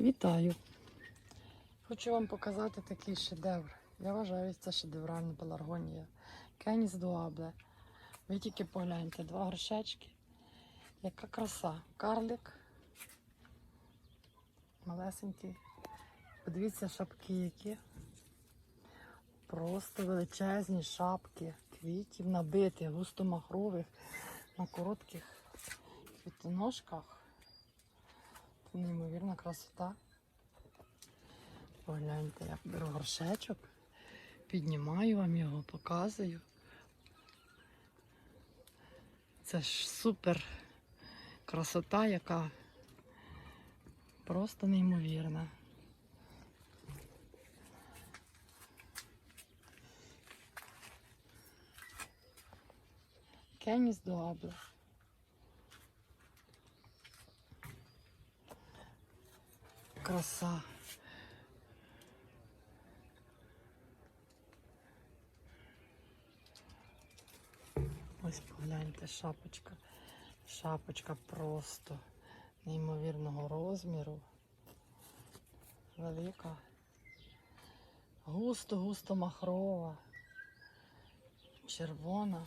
Вітаю! Хочу вам показати такий шедевр. Я вважаю, це шедевральна пеларгонія. Кеніс дуабле. Ви тільки погляньте, два горшечки. Яка краса. Карлик. Малесенький. Подивіться шапки які. Просто величезні шапки квітів набитих, густомахрових, на коротких квітоножках. Неймовірна красота. Погляньте, я беру горшечок, піднімаю вам його, показую. Це ж супер красота, яка просто неймовірна. Кеніс до Дуабле. Краса. Ось погляньте, шапочка. Шапочка просто неймовірного розміру. Велика. Густо-густо махрова. Червона.